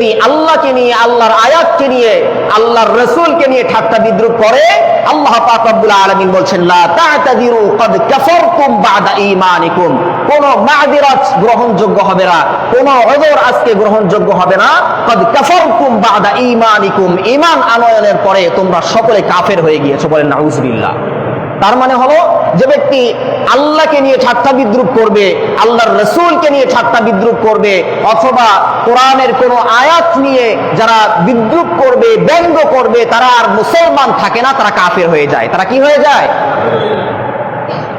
ব্যক্তি আল্লাহকে নিয়ে, আল্লাহর আয়াতকে নিয়ে, আল্লাহর রসুলকে নিয়ে ঠাট্টা বিদ্রুপ করে, আল্লাহ পাক রব্বুল আলামিন বলছেন কোন গ্রহণযোগ্য হবে না, কোন হবে না। ঈমানিকুম। ঈমান আনয়নের পরে তোমরা সকলে কাফের হয়ে গিয়েছো বলেন, নাউজুবিল্লাহ। তার মানে হলো, যে ব্যক্তি আল্লাহকে নিয়ে ঠাট্টা বিদ্রুপ করবে, আল্লাহর রসুলকে নিয়ে ঠাট্টা বিদ্রুপ করবে, অথবা কোরআনের কোনো আয়াত নিয়ে যারা বিদ্রুপ করবে, ব্যঙ্গ করবে, তারা আর মুসলমান থাকে না, তারা কাফের হয়ে যায়। তারা কি হয়ে যায়?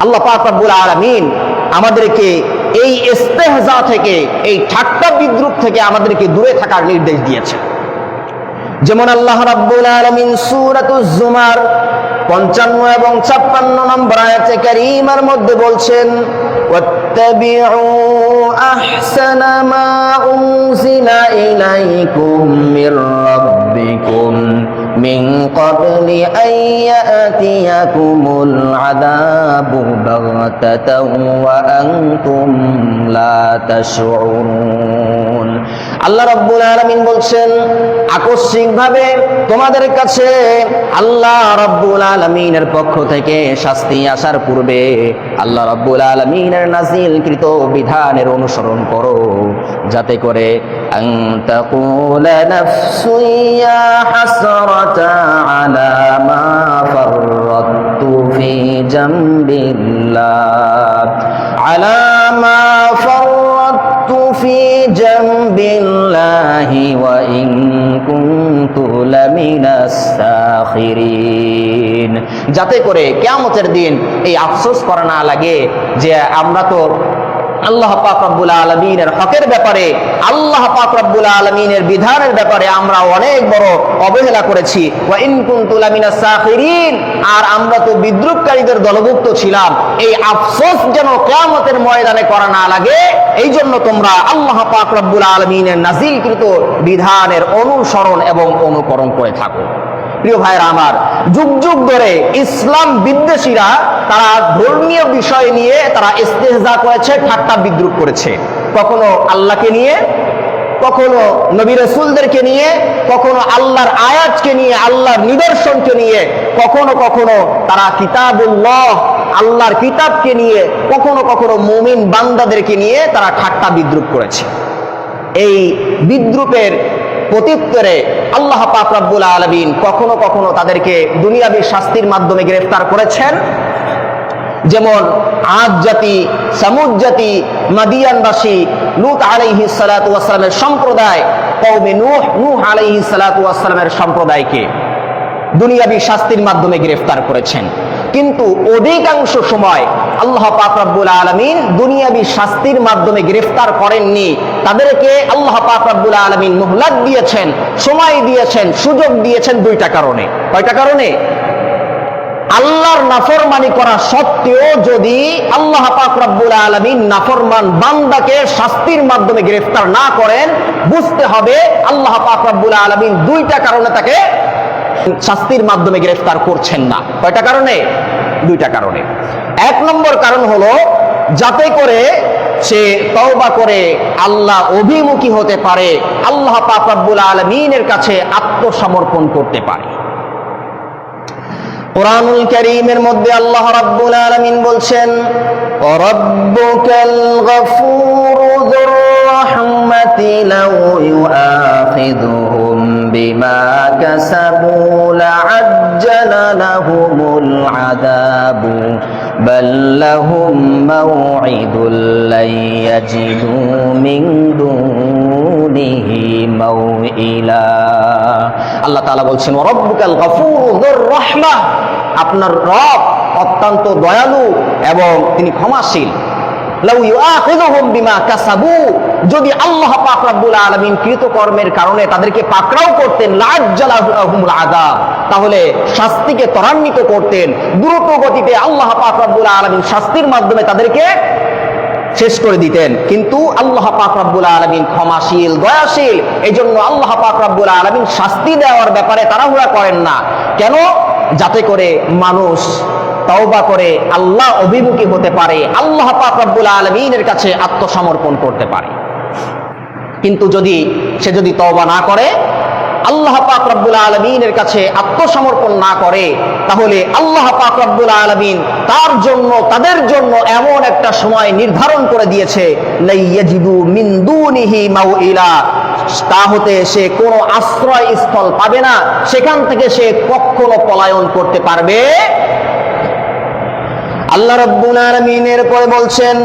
আল্লাহ পাক রব্বুল আলামিন আমাদেরকে এই ইস্তেহজা থেকে, এই ঠাট্টা বিদ্রুপ থেকে আমাদেরকে দূরে থাকার নির্দেশ দিয়েছে। যেমন আল্লাহ রাব্বুল আলামিন জুমার পঞ্চান্ন এবং ছাপ্পান্ন নম্বর আয়াতে কারিমার মধ্যে বলছেন واتبعوا أحسن ما أنزل إليكم من ربكم من قبل أن يأتيكم العذاب بغتة وأنتم لا تشعرون আল্লাহ রাব্বুল আলামিন বলছেন, আকস্মিকভাবে তোমাদের কাছে আল্লাহ রাব্বুল আলামিনের পক্ষ থেকে শাস্তি আসার পূর্বে আল্লাহ রাব্বুল আলামিনের নাজিলকৃত বিধানের অনুসরণ করো। যাতে করে আলা জামবিল্লাহি ওয়া كنت لمن الساخرين। যাতে করে কিয়ামতের দিন এই আফসোস করা না লাগে যে আমরা তো আল্লাহ পাক রব্বুল আলমিনের হকের ব্যাপারে, আল্লাহ পাক রব্বুল আলমিনের বিধানের ব্যাপারে আমরা অনেক বড় অবহেলা করেছি। আর আমরা তো বিদ্রুপকারীদের দলভুক্ত ছিলাম। এই আফসোস যেন কিয়ামতের ময়দানে করা না লাগে এই জন্য তোমরা আল্লাহ পাক রব্বুল আলমিনের নাজিলকৃত বিধানের অনুসরণ এবং অনুকরণ করে থাকো। প্রিয় ভাইরা আমার, যুগ যুগ ধরে ইসলাম বিদ্বেষীরা তারা ধর্মীয় বিষয় নিয়ে তারা ইস্তেহজা করেছে, ঠাট্টা বিদ্রুপ করেছে। কখনো আল্লাহকে নিয়ে, কখনো নবী রসুলদেরকে নিয়ে, কখনো আল্লাহর আয়াতকে নিয়ে, আল্লাহর নিদর্শনকে নিয়ে, কখনো কখনো তারা কিতাবুল্লাহ, আল্লাহর কিতাবকে নিয়ে, কখনো কখনো মুমিন বান্দাদেরকে নিয়ে তারা ঠাট্টা বিদ্রুপ করেছে। এই বিদ্রুপের প্রত্যুত্তরে আল্লাহ পাক রব্বুল আলমিন কখনো কখনো তাদেরকে দুনিয়াবী শাস্তির মাধ্যমে গ্রেফতার করেছেন। যেমন আজ জাতি, সামুদ জাতি, মাদিয়ানবাসী, লুত আলাইহি সালাতামের সম্প্রদায় কৌমে নূহ নূহ আলাইহি সালাতামের সম্প্রদায়কে দুনিয়াবী শাস্তির মাধ্যমে গ্রেফতার করেছেন। কিন্তু অধিকাংশ সময় আল্লাহ পাক রব্বুল আলমিন দুনিয়াবী শাস্তির মাধ্যমে গ্রেফতার করেননি। তাদেরকে আল্লাহ পাক রব্বুল আলমিন মোহলাত দিয়েছেন, সময় দিয়েছেন, সুযোগ দিয়েছেন দুইটা কারণে। কয়টা কারণে? আল্লাহর নাফরমানি করা সত্ত্বেও যদি আল্লাহ পাক রব্বুল আলমিন নাফরমান বান্দাকে শাস্তির মাধ্যমে গ্রেফতার না করেন, বুঝতে হবে আল্লাহ পাক রব্বুল আলমিন দুইটা কারণে তাকে শাস্তির মাধ্যমে গ্রেফতার করছেন না। কয়টা কারণে? দুইটা কারণে। এক নম্বর কারণ হলো, যাতে করে সে তওবা করে আল্লাহ অভিমুখী হতে পারে, আল্লাহ পাক রব্বুল আলমিনের কাছে আত্মসমর্পণ করতে পারে। কোরআনুল করিমের মধ্যে আল্লাহ রাব্বুল আলামিন বলছেন, রাব্বুকাল গফুরু যুর লাউ ইউআখিযুহুম বিমা কাসাবু লাআজ্জালা লাহুমুল আযাবু। বাল لهم موعد لن يجدوا من دونه موئلا আল্লাহ তাআলা বলছেন রব্বুকাল গফুরু রহমা। আপনার রব অত্যন্ত দয়ালু এবং তিনি ক্ষমাশীল। লাউ বিমা কাসাবু। যদি আল্লাহ পাক আলামিন কৃতকর্মের কারণে তাদেরকে পাকড়াও করতেন লাজ্জালাহুমুল তাহলে শাস্তিকে ত্বরান্বিত করতেন। দ্রুত গতিতে আল্লাহ পাক আলামিন শাস্তির মাধ্যমে তাদেরকে শেষ করে দিতেন। কিন্তু আল্লাহ পাক রব্বুল আলমিন ক্ষমাশীল, দয়াশীল এই জন্য আল্লাহ পাক রব্বুল আলমিন শাস্তি দেওয়ার ব্যাপারে তারা তাড়াহুড়া করেন না। কেন? যাতে করে মানুষ তওবা করে আল্লাহ অভিমুখী হতে পারে, আল্লাহ পাক আলমিনের কাছে আত্মসমর্পণ করতে পারে। কিন্তু যদি সে যদি তওবা না করে, আল্লাহ পাক রব্বুল আলমিনের কাছে আত্মসমর্পণ না করে, তাহলে আল্লাহ পাক রব্বুল আলমিন তার জন্য, তাদের জন্য এমন একটা সময় নির্ধারণ করে দিয়েছে তা হতে সে কোনো আশ্রয় স্থল পাবে না, সেখান থেকে সে কখনো পলায়ন করতে পারবে আল্লাহ রব্বুল আলামিনের পরে বলছেন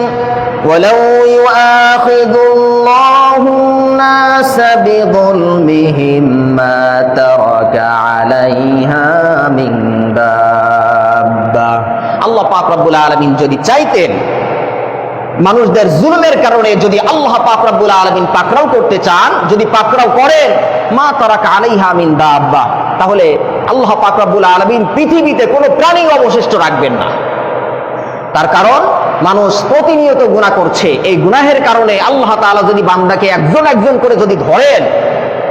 ولو يؤاخذ الله الناس بظلمهم ما ترك عليها من دابة আল্লাহ পাক রব্বুল আলামিন যদি চাইতেন মানুষদের জুলুমের কারণে যদি আল্লাহ পাক রব্বুল আলামিন পাকড়াও করতে চান যদি পাকড়াও করেন মা তারাকা আলাইহা মিন দাব্বা তাহলে আল্লাহ পাক রব্বুল আলামিন পৃথিবীতে কোনো প্রাণী অবশিষ্ট রাখবেন না তার কারণ, মানুষ প্রতিনিয়ত গুনাহ করছে। এই গুনাহের কারণে আল্লাহ তাআলা যদি বান্দাকে একজন একজন করে যদি ধরেন,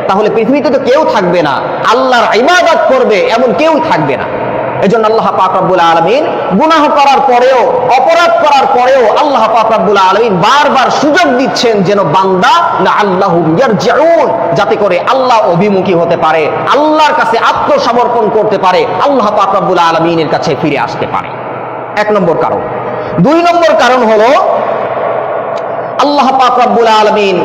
তাহলে পৃথিবীতে তো কেউ থাকবে না। আল্লাহর ইবাদত করবে এমন কেউ থাকবে না। এজন্য আল্লাহ পাক রব্বুল আলামিন গুনাহ করার পরেও, অপরাধ করার পরেও আল্লাহ পাক রব্বুল আলামিন বারবার সুযোগ দিচ্ছেন যেন বান্দা না আল্লাহু যাতে করে আল্লাহ অভিমুখী হতে পারে, আল্লাহর কাছে আত্মসমর্পণ করতে পারে, আল্লাহ পাক রব্বুল আলামিনের কাছে ফিরে আসতে পারে। এক নম্বর কারণ। দুই নম্বর কারণ হলো, আল্লাহ পাক আলামিন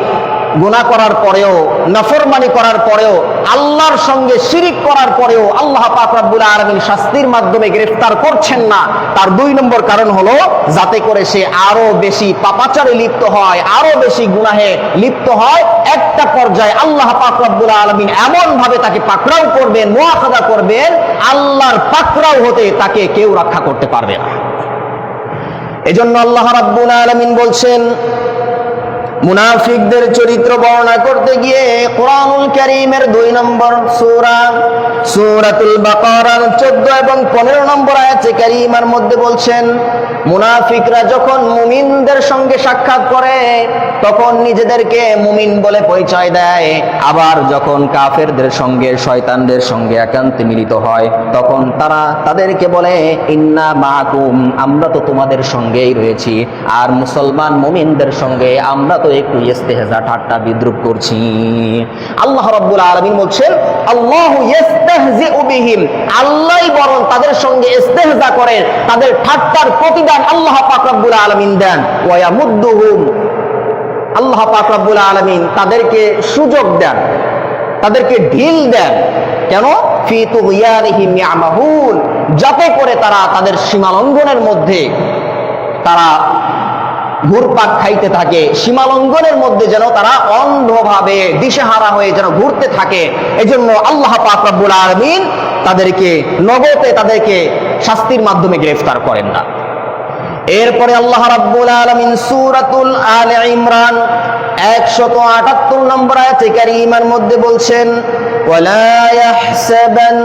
গুনাহ করার পরেও, নফরমানি করার পরেও, আল্লাহর সঙ্গে শিরিক করার পরেও আল্লাহ পাক রব্বুল আলামিন শাস্তির মাধ্যমে গ্রেফতার করছেন না। তার দুই নম্বর কারণ হলো, যাতে করে সে আরও বেশি পাপাচারে লিপ্ত হয়, আরও বেশি গুনাহে লিপ্ত হয়। একটা পর্যায়ে আল্লাহ পাক আলমিন এমন ভাবে তাকে পাকড়াও করবেন মুআখাদা করবেন, আল্লাহর পাকড়াও হতে তাকে কেউ রক্ষা করতে পারবে না। এজন্য আল্লাহ রাব্বুল আলামিন বলছেন মুনাফিকদের চরিত্র বর্ণনা করতে গিয়ে কোরআনুল কারীমের দুই নম্বর সূরা, সূরাতুল বাকারার 14 এবং 15 নম্বর আয়াতে কারীমার মধ্যে বলছেন, মুনাফিকরা যখন মুমিনদের সঙ্গে সাক্ষাৎ করে, তখন নিজেদেরকে মুমিন বলে পরিচয় দেয়। আবার যখন কাফেরদের সঙ্গে, শয়তানদের সঙ্গে একান্তে মিলিত হয়, তখন তারা তাদেরকে বলে, ইন্না মাকুম, আমরা তো তোমাদের সঙ্গেই রয়েছি। আর মুসলমান মুমিনদের সঙ্গে আমরা তো একটু ইস্তেহজা ঠাট্টা বিদ্রুপ করছি। আল্লাহ রাব্বুল আলামিন বলছেন, আল্লাহু বিহিম। আল্লাহই বরং তাদের সঙ্গে ইস্তেহজা করেন, তাদের ঠাট্টার প্রতিদান আল্লাহ পাক রব্বুল আলামিন দেন। ওয়া ইয়ামুদ্দুহুম আল্লাহ পাক রব্বুল আলামিন তাদেরকে সুযোগ দেন, তাদেরকে ঢিল দেন। কেন? যাতে করে তারা তাদের সীমালঙ্ঘনের মধ্যে, তারা ঘুরপাক খাইতে থাকে। সীমালঙ্ঘনের মধ্যে যেন তারা অন্ধভাবে দিশেহারা হয়ে যেন ঘুরতে থাকে। এজন্য আল্লাহ পাক আলামিন তাদেরকে, নগদে তাদেরকে শাস্তির মাধ্যমে গ্রেফতার করেন না। এরপরে আল্লাহ রাব্বুল আলামিন সূরাতুল আলে ইমরান 178 নম্বর আয়াতে কারীমার মধ্যে বলছেন, ওয়ালা ইয়াহসাবান